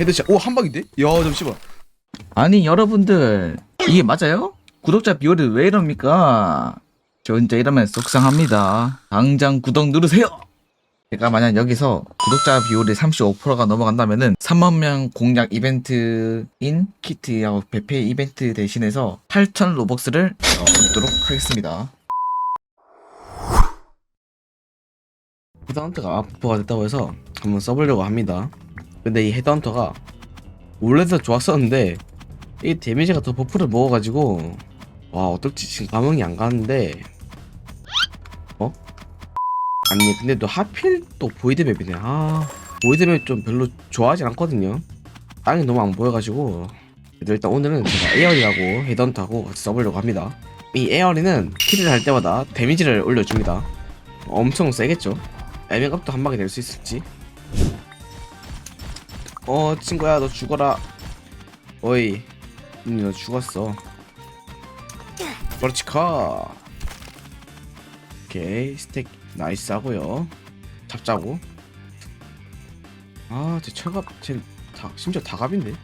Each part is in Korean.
헤드샷 오 한 방인데? 야 잠시만 아니 여러분들 이게 맞아요? 구독자 비율이 왜 이럽니까? 저 진짜 이러면 속상합니다. 당장 구독 누르세요. 제가 만약 여기서 구독자 비율이 35%가 넘어간다면은 3만 명 공략 이벤트인 키트하고 배페 이벤트 대신해서 8,000 로벅스를 어, 얻도록 하겠습니다. 헤드헌터가 버프가 됐다고 해서 한번 써보려고 합니다 근데 이 헤드헌터가 원래도 좋았었는데 이 데미지가 더 버프를 먹어가지고 와 어떨지? 지금 감흥이 안 가는데. 어? 아니 근데 또 하필 또 보이드 맵이네. 아 보이드 맵 좀 별로 좋아하진 않거든요. 땅이 너무 안 보여가지고. 일단 오늘은 제가 에어리하고 헤드헌터하고 같이 써보려고 합니다. 이 에어리는 킬을 할 때마다 데미지를 올려줍니다. 엄청 세겠죠? 애매값도 한 방에 낼 수 있을지 어 친구야 너 죽어라. 어이 음, 너 죽었어. 그렇지 카 오케이 스택 나이스 하고요. 잡자고. 아제 철갑 쟤 다, 심지어 다갑인데?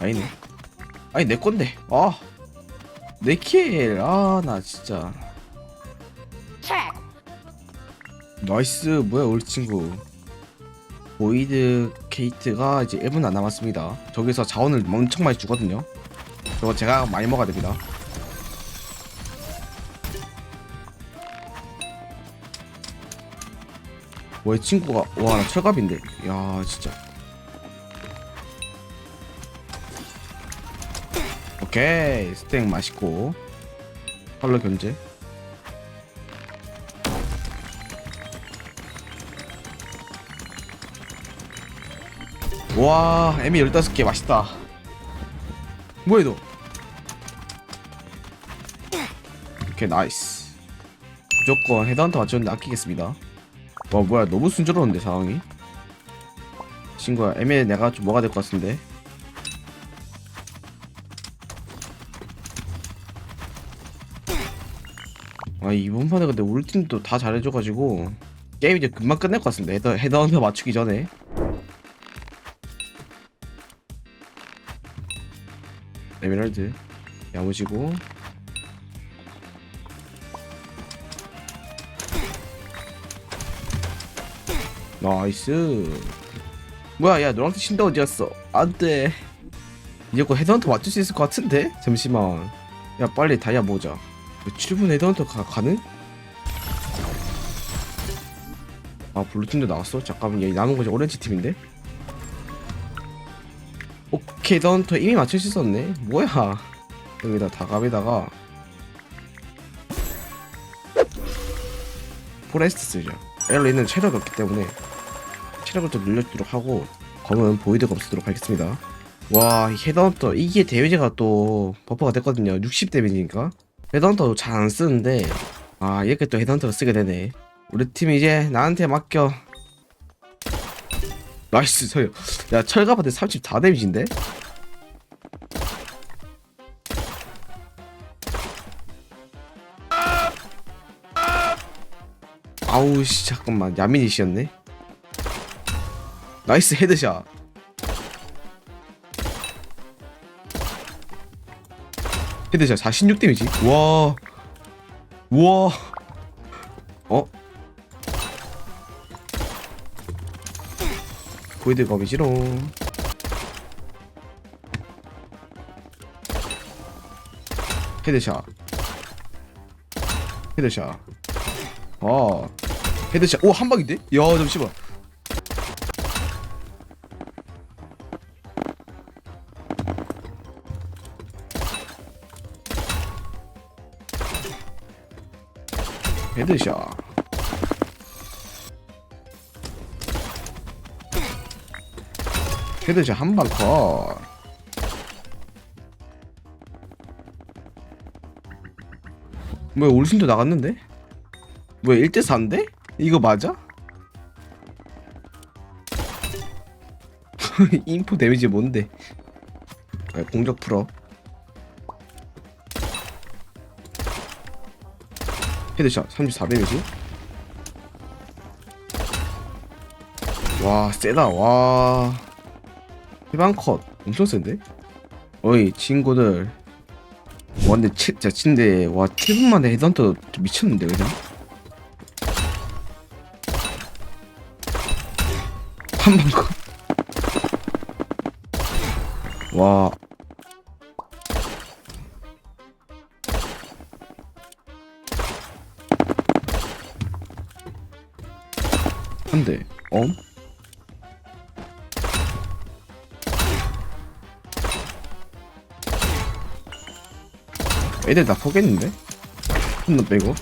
아니네. 아니 내 건데. 아내킬아 나 진짜. 나이스. 뭐야 우리 친구 보이드 케이트가 이제 1분 안 남았습니다. 저기서 자원을 엄청 많이 주거든요. 저거 제가 많이 먹어야 됩니다. 뭐야 친구가 와 나 철갑인데. 야 진짜. 오케이 스택 맛있고. 팔로 견제 와 에미 15개 맛있다. 뭐야 너 오케이 나이스. 무조건 헤드헌터 맞췄는데 아끼겠습니다. 와 뭐야 너무 순조로운데 상황이? 친구야 에미 내가 좀 뭐가 될 것 같은데? 아 이번 판에 근데 우리 팀도 다 잘해줘가지고 게임 이제 금방 끝낼 것 같습니다. 헤더, 헤드헌터 맞추기 전에 에메랄드 야무지고. 나이스. 뭐야 야 노랑색 신다 어디 갔어? 안돼. 이제 곧 헤드헌터 맞출 수 있을 것 같은데? 잠시만. 야 빨리 다이아 모자. 7분 헤드헌터 가, 가능? 아 블루팀도 나왔어? 잠깐만 얘 남은 거지. 오렌지 팀인데? 오케이 넌더 이미 맞출 수 있었네. 뭐야. 여기다 다감에다가 포레스트 쓰죠. 엘리는 체력이 없기 때문에 체력을 좀 늘려주도록 하고 검은 보이드가 없도록 하겠습니다. 와이 헤드헌터 이게 데미지가 또 버퍼가 됐거든요. 60 데미지니까. 헤드헌터 잘 안 쓰는데 아 이렇게 또 헤드헌터를 쓰게 되네. 우리 팀 이제 나한테 맡겨. 나이스 서요 야 철갑한테 34 데미지인데? 아우 씨 잠깐만. 야민이시였네? 나이스 헤드샷. 헤드샷 46 데미지? 와. 우와. 어? 보이드 검이지롱 헤드샷. 헤드샷. 아 헤드샷 오 한 방인데? 야 잠시만 헤드샷 헤드샷 한방 컷. 뭐야 올신도 나갔는데? 뭐야 1대 4인데? 이거 맞아? 인포 데미지 뭔데? 아, 공격 풀어. 헤드샷 34 데미지. 와 세다 와. 해방 컷 엄청 센데? 어이 친구들. 와 근데 치, 진짜 친데 와 7분 만에 헤드헌터 미쳤는데 그냥 한방 컷. 와 한대 엄? 애들 다 포겠는데? 한놈 빼고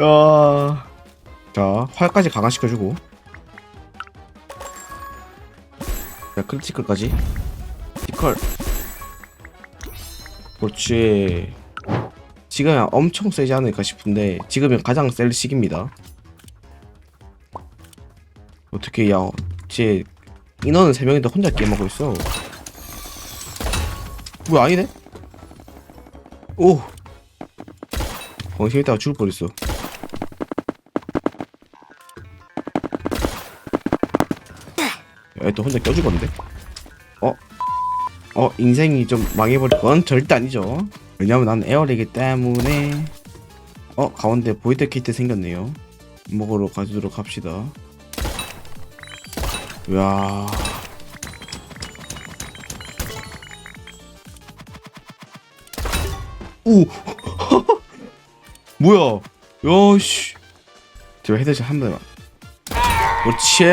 야. 자, 활까지 강화시켜주고. 자, 크리티컬까지. 티컬. 그렇지. 지금 엄청 세지 않을까 싶은데, 지금은 가장 셀 시기입니다. 어떻게, 야, 쟤, 인원은 3명인데 혼자 게임하고 있어. 뭐야, 아니네? 오! 방심했다가 죽을 뻔했어. 야, 또 혼자 껴죽었는데? 어? 어, 인생이 좀 망해버릴 건 절대 아니죠. 왜냐면 난 에어리기 때문에. 어, 가운데 보이드 키트 생겼네요. 먹으러 가주도록 합시다. 이야. 오! 뭐야? 야씨. 제가 헤드샷 한 대만. 그렇지.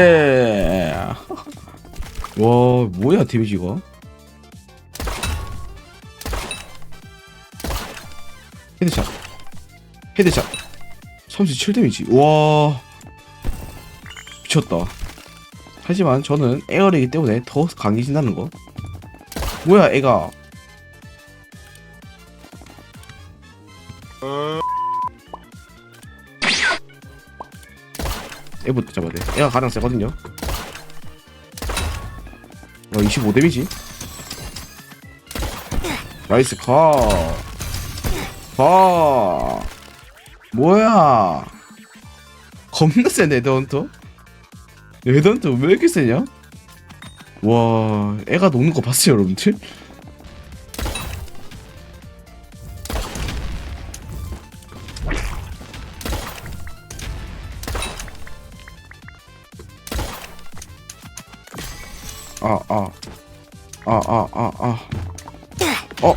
와 뭐야 데미지가? 헤드샷. 헤드샷. 37 데미지. 와 미쳤다. 하지만 저는 에어리기 때문에 더 강해진다는 거. 뭐야 애가? 애부터 잡아야 돼. 애가 가장 세거든요. 어, 25 데미지. 나이스 카. 카. 뭐야? 겁나 세네 헤드헌터. 헤드헌터 왜 이렇게 세냐? 와, 애가 녹는 거 봤어요, 여러분들? 아, 아. 아, 아, 아, 아. 어?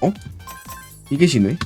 어? 이게 지네?